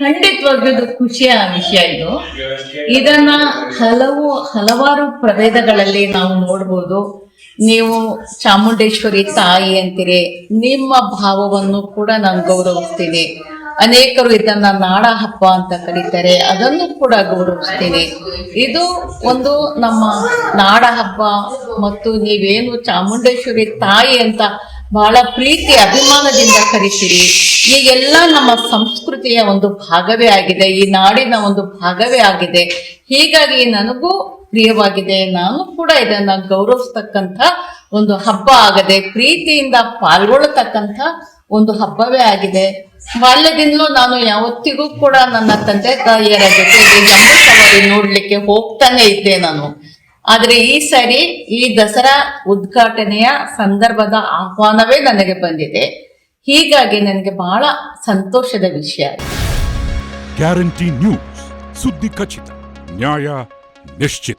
ಖಂಡಿತವಾಗ್ಲೂ ಇದು ಖುಷಿಯ ವಿಷಯ ಇದು. ಇದನ್ನ ಹಲವು, ಹಲವಾರು ಪ್ರಭೇದಗಳಲ್ಲಿ ನಾವು ನೋಡ್ಬೋದು. ನೀವು ಚಾಮುಂಡೇಶ್ವರಿ ತಾಯಿ ಅಂತೀರಿ, ನಿಮ್ಮ ಭಾವವನ್ನು ಕೂಡ ನಾನು ಗೌರವಿಸ್ತೀನಿ. ಅನೇಕರು ಇದನ್ನ ನಾಡ ಹಬ್ಬ ಅಂತ ಕರೀತಾರೆ, ಅದನ್ನು ಕೂಡ ಗೌರವಿಸ್ತೀನಿ. ಇದು ಒಂದು ನಮ್ಮ ನಾಡ ಹಬ್ಬ ಮತ್ತು ನೀವೇನು ಚಾಮುಂಡೇಶ್ವರಿ ತಾಯಿ ಅಂತ ಬಹಳ ಪ್ರೀತಿ, ಅಭಿಮಾನದಿಂದ ಕರಿತೀರಿ. ಈಗೆಲ್ಲ ನಮ್ಮ ಸಂಸ್ಕೃತಿಯ ಒಂದು ಭಾಗವೇ ಆಗಿದೆ, ಈ ನಾಡಿನ ಒಂದು ಭಾಗವೇ ಆಗಿದೆ. ಹೀಗಾಗಿ ನನಗೂ ಪ್ರಿಯವಾಗಿದೆ, ನಾನು ಕೂಡ ಇದನ್ನ ಗೌರವಿಸ್ತಕ್ಕಂಥ ಒಂದು ಹಬ್ಬ ಆಗದೆ, ಪ್ರೀತಿಯಿಂದ ಪಾಲ್ಗೊಳ್ಳತಕ್ಕಂಥ ಒಂದು ಹಬ್ಬವೇ ಆಗಿದೆ. ಬಾಲ್ಯದಿಂದಲೂ ನಾನು ಯಾವತ್ತಿಗೂ ಕೂಡ ನನ್ನ ತಂದೆ ತಾಯಿಯರ ಜೊತೆಗೆ ನಮ್ಮ ಸವಾರಿ ನೋಡ್ಲಿಕ್ಕೆ ಹೋಗ್ತಾನೆ ಇದ್ದೆ ನಾನು. ಆದ್ರೆ ಈ ಸಾರಿ ಈ ದಸರಾ ಉದ್ಘಾಟನೆಯ ಸಂದರ್ಭದ ಆಹ್ವಾನವೇ ನನಗೆ ಬಂದಿದೆ. ಹೀಗಾಗಿ ನನಗೆ ಬಹಳ ಸಂತೋಷದ ವಿಷಯ. Guarantee news. ಸುದ್ದಿ ಖಚಿತ. ನ್ಯಾಯ ನಿಶ್ಚಿತ.